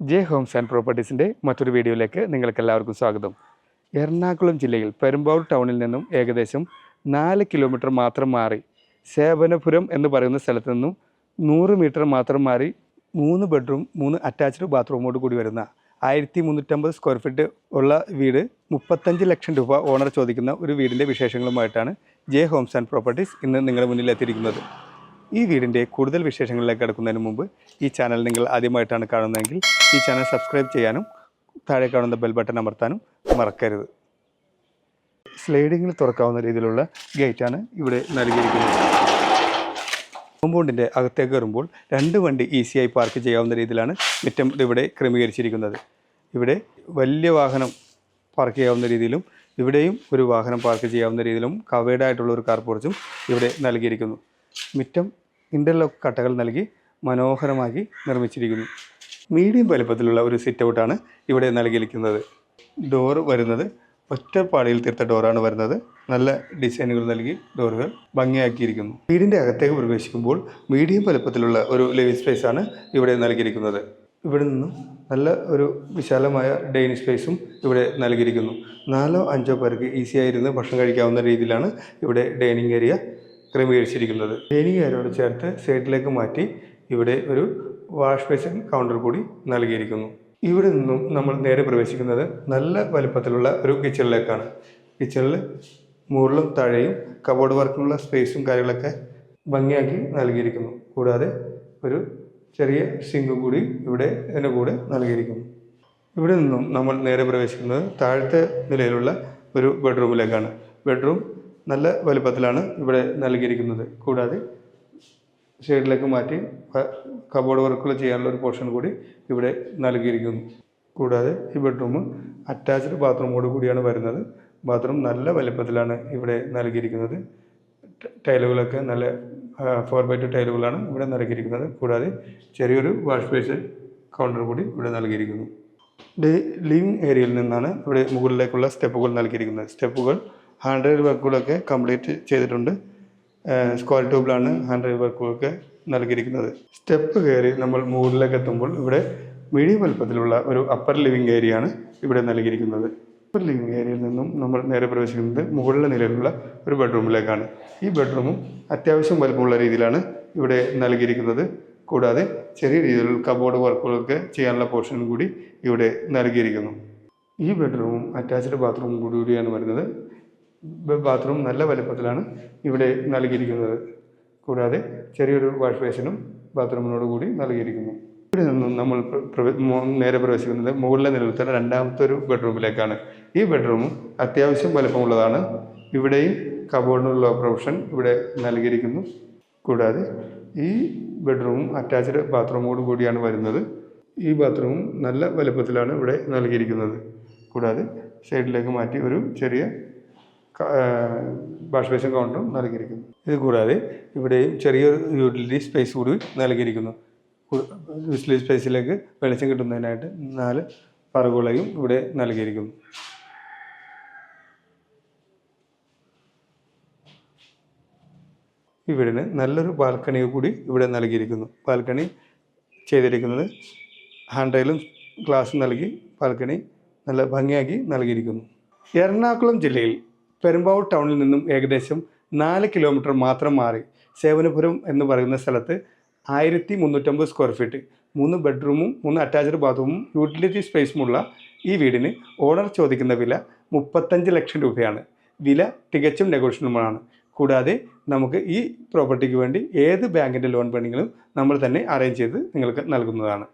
J homes and പ്രോപ്പർട്ടീസിന്റെ മറ്റൊരു വീഡിയോയിലേക്ക് നിങ്ങൾക്ക് എല്ലാവർക്കും സ്വാഗതം. എറണാകുളം ജില്ലയിൽ പെരുമ്പാവൂർ ടൗണിൽ നിന്നും ഏകദേശം നാല് കിലോമീറ്റർ മാത്രം മാറി സേവനപുരം എന്ന് പറയുന്ന സ്ഥലത്ത് നിന്നും നൂറ് മീറ്റർ മാത്രം മാറി മൂന്ന് ബെഡ്റൂം മൂന്ന് അറ്റാച്ച്ഡ് ബാത്റൂമോട് കൂടി വരുന്ന ആയിരത്തി മുന്നൂറ്റമ്പത് സ്ക്വയർ ഫീറ്റ് ഉള്ള വീട് മുപ്പത്തഞ്ച് ലക്ഷം രൂപ ഓണർ ചോദിക്കുന്ന ഒരു വീടിന്റെ വിശേഷങ്ങളുമായിട്ടാണ് ജെ ഹോംസ് ആൻഡ് പ്രോപ്പർട്ടീസ് ഇന്ന് നിങ്ങളുടെ മുന്നിൽ എത്തിയിരിക്കുന്നത്. ഈ വീടിന്റെ കൂടുതൽ വിശേഷങ്ങളിലേക്ക് കടക്കുന്നതിന് മുമ്പ് ഈ ചാനൽ നിങ്ങൾ ആദ്യമായിട്ടാണ് കാണുന്നതെങ്കിൽ ഈ ചാനൽ സബ്സ്ക്രൈബ് ചെയ്യാനും താഴെ കാണുന്ന ബെൽ ബട്ടൺ അമർത്താനും മറക്കരുത്. സ്ലൈഡിങ്ങിൽ തുറക്കാവുന്ന രീതിയിലുള്ള ഗേറ്റാണ് ഇവിടെ നൽകിയിരിക്കുന്നത്. കോമ്പൗണ്ടിന്റെ അകത്തേക്ക് കയറുമ്പോൾ രണ്ട് വണ്ടി ഈസിയായി പാർക്ക് ചെയ്യാവുന്ന രീതിയിലാണ് മുറ്റം ഇവിടെ ക്രമീകരിച്ചിരിക്കുന്നത്. ഇവിടെ വലിയ വാഹനം പാർക്ക് ചെയ്യാവുന്ന രീതിയിലും ഇവിടെയും ഒരു വാഹനം പാർക്ക് ചെയ്യാവുന്ന രീതിയിലും കവേഡായിട്ടുള്ള ഒരു കാർ പോർച്ചും ഇവിടെ നൽകിയിരിക്കുന്നു. മുറ്റം ഇന്റർലോക്ക് കട്ടകൾ നൽകി മനോഹരമാക്കി നിർമ്മിച്ചിരിക്കുന്നു. മീഡിയം വലുപ്പത്തിലുള്ള ഒരു സിറ്റ് ഔട്ടാണ് ഇവിടെ നൽകിയിരിക്കുന്നത്. ഡോർ വരുന്നത് ഒറ്റപ്പാടിയിൽ തീർത്ത ഡോറാണ് വരുന്നത്. നല്ല ഡിസൈനുകൾ നൽകി ഡോറുകൾ ഭംഗിയാക്കിയിരിക്കുന്നു. വീടിന്റെ അകത്തേക്ക് പ്രവേശിക്കുമ്പോൾ മീഡിയം വലുപ്പത്തിലുള്ള ഒരു ലിവിങ് സ്പേസ് ആണ് ഇവിടെ നൽകിയിരിക്കുന്നത്. ഇവിടെ നിന്നും നല്ല ഒരു വിശാലമായ ഡൈനിങ് സ്പേസും ഇവിടെ നൽകിയിരിക്കുന്നു. നാലോ അഞ്ചോ പേർക്ക് ഈസി ആയിരുന്ന് ഭക്ഷണം കഴിക്കാവുന്ന രീതിയിലാണ് ഇവിടെ ഡൈനിങ് ഏരിയ ക്രമീകരിച്ചിരിക്കുന്നത്. ഡൈനിങ് ഏരിയയോട് ചേർത്ത് സൈഡിലേക്ക് മാറ്റി ഇവിടെ ഒരു വാഷ് ബേസിൻ കൗണ്ടർ കൂടി നൽകിയിരിക്കുന്നു. ഇവിടെ നിന്നും നമ്മൾ നേരെ പ്രവേശിക്കുന്നത് നല്ല വലുപ്പത്തിലുള്ള ഒരു കിച്ചണിലേക്കാണ്. കിച്ചണിൽ മുകളിലും താഴെയും കബോർഡ് വർക്കിനുള്ള സ്പേസും കാര്യങ്ങളൊക്കെ ഭംഗിയാക്കി നൽകിയിരിക്കുന്നു. കൂടാതെ ഒരു ചെറിയ സിങ്കും കൂടി ഇവിടെ ഇതിന്റെ കൂടെ നൽകിയിരിക്കുന്നു. ഇവിടെ നിന്നും നമ്മൾ നേരെ പ്രവേശിക്കുന്നത് താഴത്തെ നിലയിലുള്ള ഒരു ബെഡ്റൂമിലേക്കാണ്. ബെഡ്റൂം നല്ല വലുപ്പത്തിലാണ് ഇവിടെ നൽകിയിരിക്കുന്നത്. കൂടാതെ സൈഡിലേക്ക് മാറ്റി കബോർഡ് വർക്കുകൾ ചെയ്യാനുള്ള ഒരു പോർഷൻ കൂടി ഇവിടെ നൽകിയിരിക്കുന്നു. കൂടാതെ ഈ ബെഡ്റൂം അറ്റാച്ച്ഡ് ബാത്റൂമോട് കൂടിയാണ് വരുന്നത്. ബാത്റൂം നല്ല വലുപ്പത്തിലാണ് ഇവിടെ നൽകിയിരിക്കുന്നത്. ടൈലുകളൊക്കെ നല്ല ഫോർ ബൈ ടു ടൈലുകളാണ് ഇവിടെ നൽകിയിരിക്കുന്നത്. കൂടാതെ ചെറിയൊരു വാഷ് ബേസ് കൗണ്ടർ കൂടി ഇവിടെ നൽകിയിരിക്കുന്നു. ഡേ ലിവിങ് ഏരിയയിൽ നിന്നാണ് ഇവിടെ മുകളിലേക്കുള്ള സ്റ്റെപ്പുകൾ നൽകിയിരിക്കുന്നത്. സ്റ്റെപ്പുകൾ ഹാൻഡ് വർക്കുകളൊക്കെ കംപ്ലീറ്റ് ചെയ്തിട്ടുണ്ട്. സ്ക്വയർ ട്യൂബിലാണ് ഹാൻഡ് വർക്കുകളൊക്കെ നൽകിയിരിക്കുന്നത്. സ്റ്റെപ്പ് കയറി നമ്മൾ മുകളിലേക്ക് എത്തുമ്പോൾ ഇവിടെ മീഡിയം വലുപ്പത്തിലുള്ള ഒരു അപ്പർ ലിവിംഗ് ഏരിയ ആണ് ഇവിടെ നൽകിയിരിക്കുന്നത്. അപ്പർ ലിവിംഗ് ഏരിയയിൽ നിന്നും നമ്മൾ നേരെ പ്രവേശിക്കുന്നത് മുകളിലെ നിലയിലുള്ള ഒരു ബെഡ്റൂമിലേക്കാണ് ഈ ബെഡ്റൂമും അത്യാവശ്യം വലുപ്പമുള്ള രീതിയിലാണ് ഇവിടെ നൽകിയിരിക്കുന്നത്. കൂടാതെ ചെറിയ രീതിയിലുള്ള കബോർഡ് വർക്കുകളൊക്കെ ചെയ്യാനുള്ള പോർഷനും കൂടി ഇവിടെ നൽകിയിരിക്കുന്നു. ഈ ബെഡ്റൂമും അറ്റാച്ച്ഡ് ബാത്റൂമും കൂടിയാണ് വരുന്നത്. ബാത്റൂം നല്ല വലുപ്പത്തിലാണ് ഇവിടെ നൽകിയിരിക്കുന്നത്. കൂടാതെ ചെറിയൊരു വാഷ് ബേസിനും ബാത്റൂമിനോട് കൂടി നൽകിയിരിക്കുന്നു. ഇവിടെ നിന്നും നമ്മൾ നേരെ പ്രവേശിക്കുന്നത് മുകളിലെ നിലവിലത്തെ രണ്ടാമത്തെ ഒരു ബെഡ്റൂമിലേക്കാണ് ഈ ബെഡ്റൂമും അത്യാവശ്യം വലുപ്പമുള്ളതാണ്. ഇവിടെയും കബോർഡിനുള്ള പ്രൊവിഷൻ ഇവിടെ നൽകിയിരിക്കുന്നു. കൂടാതെ ഈ ബെഡ്റൂമും അറ്റാച്ച്ഡ് ബാത്റൂമോട് കൂടിയാണ് വരുന്നത്. ഈ ബാത്റൂമും നല്ല വലുപ്പത്തിലാണ് ഇവിടെ നൽകിയിരിക്കുന്നത്. കൂടാതെ സൈഡിലേക്ക് മാറ്റി ഒരു ചെറിയ വാഷ് ബേസിൻ കൗണ്ടറും നൽകിയിരിക്കുന്നു. ഇത് കൂടാതെ ഇവിടെയും ചെറിയൊരു യൂട്ടിലിറ്റി സ്പേസ് കൂടി നൽകിയിരിക്കുന്നു. യൂട്ടിലിറ്റി സ്പേസിലേക്ക് വെളിച്ചം കിട്ടുന്നതിനായിട്ട് നാല് പറകുളയും ഇവിടെ നൽകിയിരിക്കുന്നു. ഇവിടുന്ന് വീടിന് നല്ലൊരു ബാൽക്കണി കൂടി ഇവിടെ നൽകിയിരിക്കുന്നു. ബാൽക്കണി ചെയ്തിരിക്കുന്നത് ഹാൻഡ് റെയിലും ഗ്ലാസും നൽകി ബാൽക്കണി നല്ല ഭംഗിയാക്കി നൽകിയിരിക്കുന്നു. എറണാകുളം ജില്ലയിൽ പെരുമ്പാവൂർ ടൗണിൽ നിന്നും ഏകദേശം നാല് കിലോമീറ്റർ മാത്രം മാറി സേവനപുരം എന്ന് പറയുന്ന സ്ഥലത്ത് ആയിരത്തി മുന്നൂറ്റമ്പത് സ്ക്വയർ ഫീറ്റ് മൂന്ന് ബെഡ്റൂമും മൂന്ന് അറ്റാച്ച്ഡ് ബാത്റൂമും യൂട്ടിലിറ്റി സ്പേസുമുള്ള ഈ വീടിന് ഓണർ ചോദിക്കുന്ന വില മുപ്പത്തഞ്ച് ലക്ഷം രൂപയാണ്. വില തികച്ചും നെഗോഷ്യബിളുമാണ് കൂടാതെ നമുക്ക് ഈ പ്രോപ്പർട്ടിക്ക് വേണ്ടി ഏത് ബാങ്കിന്റെ ലോൺ വേണമെങ്കിലും നമ്മൾ തന്നെ അറേഞ്ച് ചെയ്ത് നിങ്ങൾക്ക് നൽകുന്നതാണ്.